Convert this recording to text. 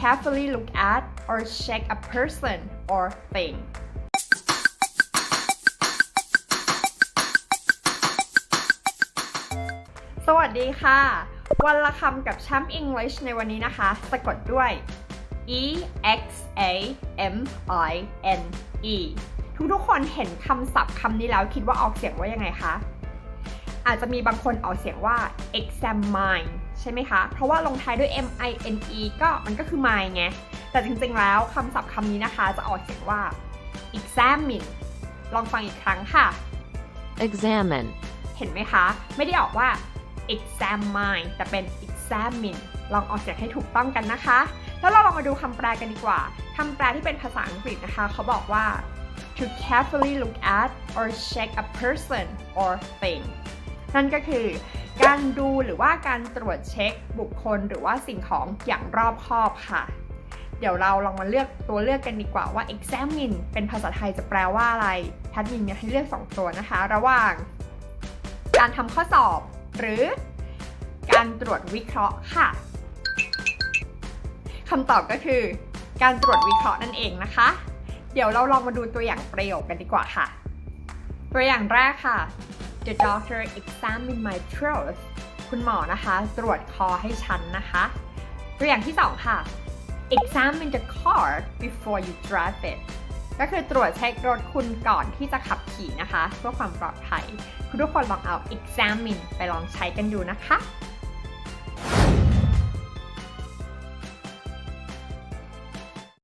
carefully look at or check a person or thing สวัสดีค่ะ วันละคำกับแชมป์ English ในวันนี้นะคะ สะกดด้วย e x a m i n e ทุกๆคนเห็นคำศัพท์คำนี้แล้วคิดว่าออกเสียงว่ายังไงคะ อาจจะมีบางคนออกเสียงว่า examine ใช่ไหมคะ เพราะว่าลงท้ายด้วย m i n e ก็มันก็คือ mine ไง แต่จริงๆแล้วคำศัพท์คำนี้นะคะจะออกเสียงว่า examine ลองฟังอีกครั้งค่ะ examine, เห็นไหมคะ ไม่ได้ออกว่า examine แต่เป็น examine ลองออกเสียงให้ถูกต้องกันนะคะ แล้วเราลองมาดูคำแปลกันดีกว่า คำแปลที่เป็นภาษาอังกฤษนะคะ เขาบอกว่า to carefully look at or check a person or thing นั่นก็คือการดูหรือว่าการตรวจเช็คบุคคลหรือว่าสิ่งของอย่างรอบคอบค่ะ เดี๋ยวเราลองมาเลือกตัวเลือกกันดีกว่าว่า examine เป็นภาษาไทยจะแปลว่าอะไรแพทย์มีให้เลือก 2 ตัวนะคะ ระหว่าง การทำข้อสอบหรือ การตรวจวิเคราะห์ค่ะคำตอบก็คือ การตรวจวิเคราะห์นั่นเองนะคะ เดี๋ยวเราลองมาดูตัวอย่างประโยคกันดีกว่าค่ะ ตัวอย่างแรกค่ะ The doctor examined my throat คุณหมอนะคะ ตรวจคอให้ฉันนะคะ ตัวอย่างที่สองค่ะ examine the car before you drive it ก็คือตรวจเช็ครถคุณก่อนที่จะขับขี่นะคะ เพื่อความปลอดภัย คุณทุกคนลองเอา examine ไปลองใช้กันดูนะคะ